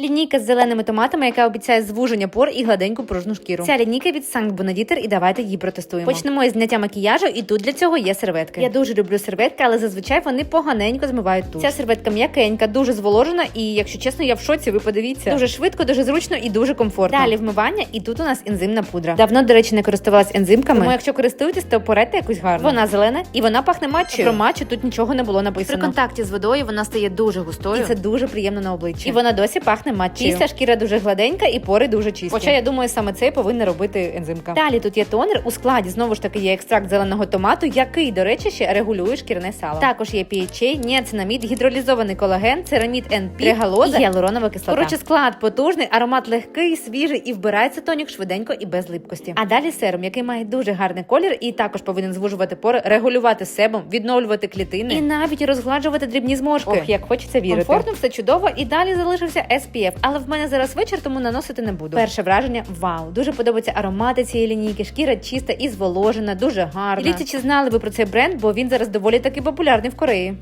Лінійка з зеленими томатами, яка обіцяє звуження пор і гладеньку пружну шкіру. Ця лінійка від Sankt Bonediter і давайте її протестуємо. Почнемо із зняття макіяжу, і тут для цього є серветки. Я дуже люблю серветки, але зазвичай вони поганенько змивають туш. Ця серветка м'якенька, дуже зволожена, і якщо чесно, я в шоці. Ви подивіться. Дуже швидко, дуже зручно і дуже комфортно. Далі вмивання, і тут у нас ензимна пудра. Давно, до речі, не користувалась ензимками. Тому якщо користуєтесь, то порадьте якусь гарну. Вона зелена і вона пахне матчею. Про матчу тут нічого не було написано. При контакті з водою вона стає дуже густою. І це дуже приємно на обличчі. І вона досі пахне матчею. Після шкіра дуже гладенька і пори дуже чисті. Хоча я думаю, саме це повинна робити ензимка. Далі тут є тонер. У складі знову ж таки є екстракт зеленого томату, який, до речі, ще регулює шкірне сало. Також є PHA, ніацинамід, гідролізований колаген, церамід NP, регалоза і гіалуронова кислота. Коротше, склад потужний, аромат легкий, свіжий і вбирається тонік швиденько і без липкості. А далі серум, який має дуже гарний колір і також повинен звужувати пори, регулювати себум, відновлювати клітини і навіть розгладжувати дрібні зморшки. Ох, як хочеться вірити. Комфортно, все чудово. І далі залишився SPF. Але в мене зараз вечір, тому наносити не буду. Перше враження вау. Дуже подобаються аромати цієї лінійки. Шкіра чиста і зволожена, дуже гарна. Діліться, чи знали ви про цей бренд, бо він зараз доволі таки популярний в Кореї.